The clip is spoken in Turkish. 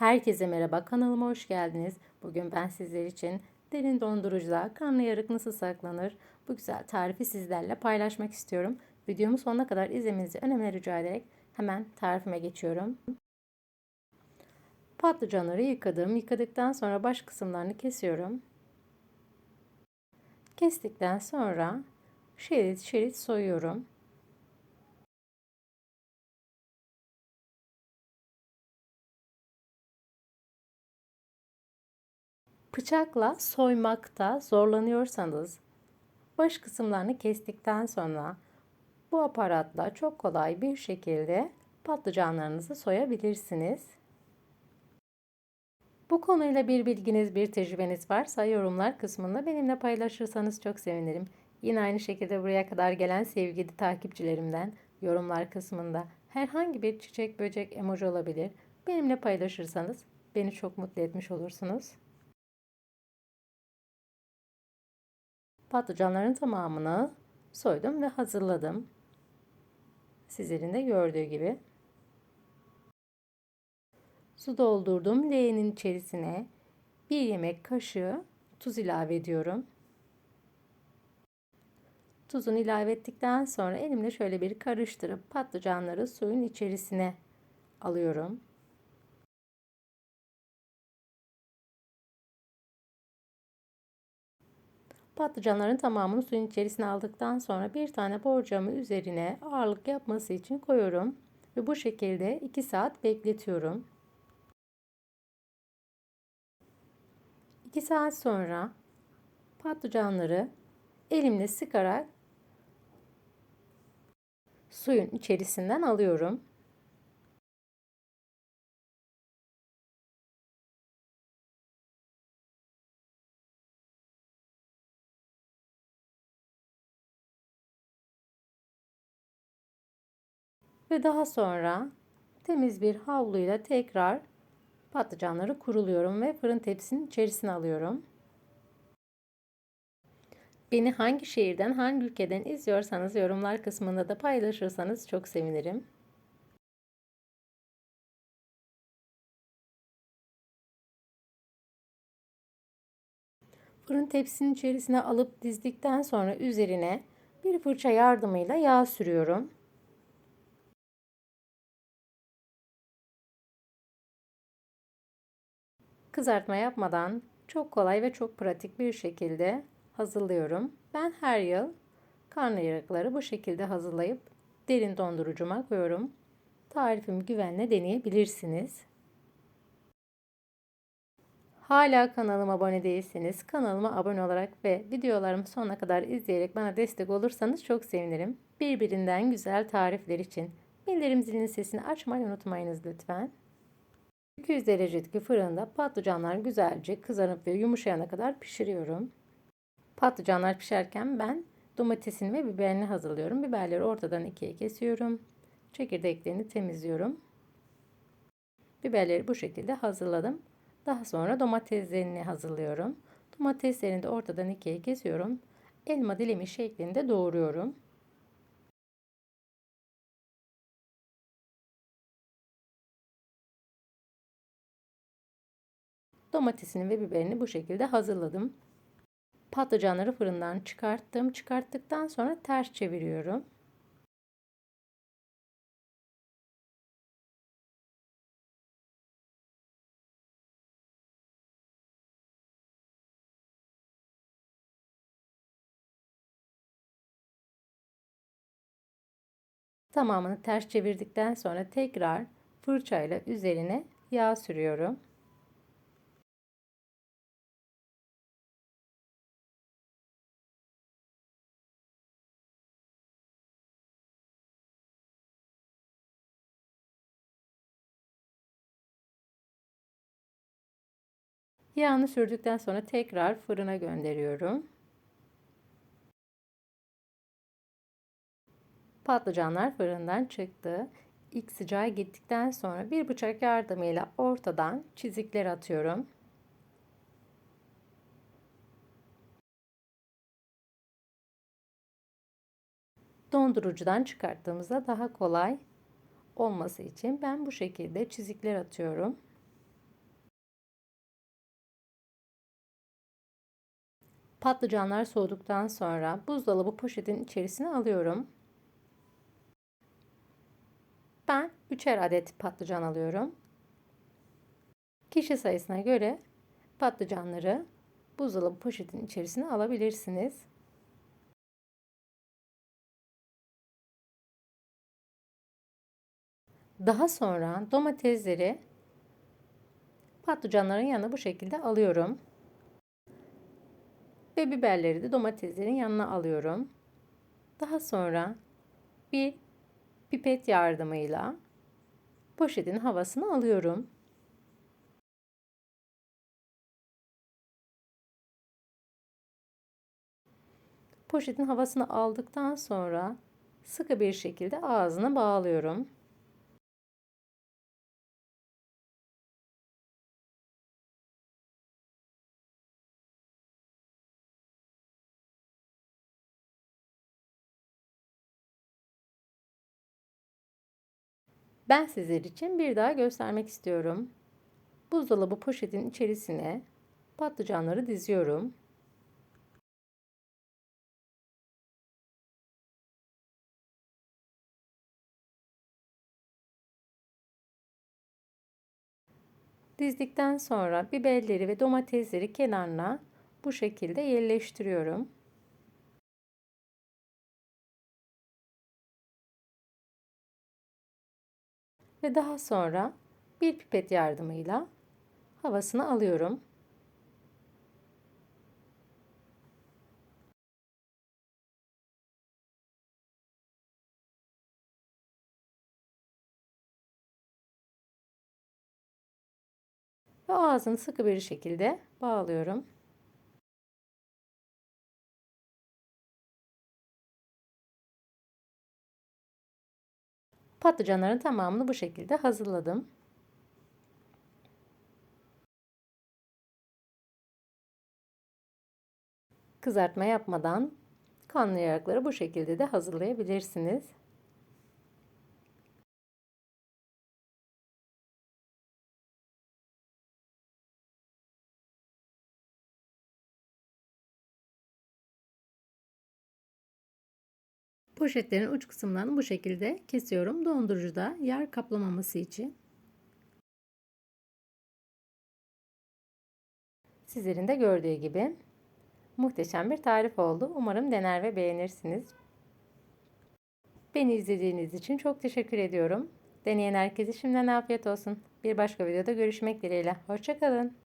Herkese merhaba kanalıma hoş geldiniz. Bugün ben sizler için derin dondurucuda karnıyarık nasıl saklanır bu güzel tarifi sizlerle paylaşmak istiyorum. Videomu sonuna kadar izlemenizi önemli rica ederek hemen tarifime geçiyorum. Patlıcanları yıkadım. Yıkadıktan sonra baş kısımlarını kesiyorum. Kestikten sonra şerit şerit soyuyorum. Bıçakla soymakta zorlanıyorsanız baş kısımlarını kestikten sonra bu aparatla çok kolay bir şekilde patlıcanlarınızı soyabilirsiniz. Bu konuyla bir bilginiz, bir tecrübeniz varsa yorumlar kısmında benimle paylaşırsanız çok sevinirim. Yine aynı şekilde buraya kadar gelen sevgili takipçilerimden yorumlar kısmında herhangi bir çiçek, böcek, emoji olabilir. Benimle paylaşırsanız beni çok mutlu etmiş olursunuz. Patlıcanların tamamını soydum ve hazırladım. Sizlerin de gördüğü gibi. Su doldurdum. Leğenin içerisine bir yemek kaşığı tuz ilave ediyorum. Tuzunu ilave ettikten sonra elimle şöyle bir karıştırıp patlıcanları suyun içerisine alıyorum. Patlıcanların tamamını suyun içerisine aldıktan sonra bir tane borcamı üzerine ağırlık yapması için koyuyorum. Ve bu şekilde 2 saat bekletiyorum. 2 saat sonra patlıcanları elimle sıkarak suyun içerisinden alıyorum. Ve daha sonra temiz bir havluyla tekrar patlıcanları kuruluyorum ve fırın tepsinin içerisine alıyorum. Beni hangi şehirden, hangi ülkeden izliyorsanız yorumlar kısmında da paylaşırsanız çok sevinirim. Fırın tepsinin içerisine alıp dizdikten sonra üzerine bir fırça yardımıyla yağ sürüyorum. Kızartma yapmadan çok kolay ve çok pratik bir şekilde hazırlıyorum. Ben her yıl karnıyarıkları bu şekilde hazırlayıp derin dondurucuma koyuyorum. Tarifimi güvenle deneyebilirsiniz. Hala kanalıma abone değilseniz kanalıma abone olarak ve videolarımı sonuna kadar izleyerek bana destek olursanız çok sevinirim. Birbirinden güzel tarifler için bildirim zilinin sesini açmayı unutmayınız lütfen. 200 derecedeki fırında patlıcanlar güzelce kızarıp ve yumuşayana kadar pişiriyorum. Patlıcanlar pişerken ben domatesini ve biberini hazırlıyorum. Biberleri ortadan ikiye kesiyorum. Çekirdeklerini temizliyorum. Biberleri bu şekilde hazırladım. Daha sonra domateslerini hazırlıyorum. Domateslerini de ortadan ikiye kesiyorum. Elma dilimi şeklinde doğruyorum. Domatesini ve biberini bu şekilde hazırladım. Patlıcanları fırından çıkarttım. Çıkarttıktan sonra ters çeviriyorum. Tamamını ters çevirdikten sonra tekrar fırçayla üzerine yağ sürüyorum. Yağını sürdükten sonra tekrar fırına gönderiyorum. Patlıcanlar fırından çıktı. İlk sıcağı gittikten sonra bir bıçak yardımıyla ortadan çizikler atıyorum. Dondurucudan çıkarttığımızda daha kolay olması için ben bu şekilde çizikler atıyorum. Patlıcanlar soğuduktan sonra buzdolabı poşetin içerisine alıyorum. Ben 3'er adet patlıcan alıyorum. Kişi sayısına göre patlıcanları buzdolabı poşetin içerisine alabilirsiniz. Daha sonra domatesleri patlıcanların yanına bu şekilde alıyorum. Ve biberleri de domateslerin yanına alıyorum. Daha sonra bir pipet yardımıyla poşetin havasını alıyorum. Poşetin havasını aldıktan sonra sıkı bir şekilde ağzını bağlıyorum. Ben sizler için bir daha göstermek istiyorum. Buzdolabı poşetin içerisine patlıcanları diziyorum. Dizdikten sonra biberleri ve domatesleri kenarına bu şekilde yerleştiriyorum. Ve daha sonra bir pipet yardımıyla havasını alıyorum. Ve ağzını sıkı bir şekilde bağlıyorum. Patlıcanların tamamını bu şekilde hazırladım. Kızartma yapmadan kanlayacakları bu şekilde de hazırlayabilirsiniz. Poşetlerin uç kısımlarını bu şekilde kesiyorum. Dondurucuda yer kaplamaması için. Sizlerin de gördüğü gibi muhteşem bir tarif oldu. Umarım dener ve beğenirsiniz. Beni izlediğiniz için çok teşekkür ediyorum. Deneyen herkese şimdiden afiyet olsun. Bir başka videoda görüşmek dileğiyle. Hoşçakalın.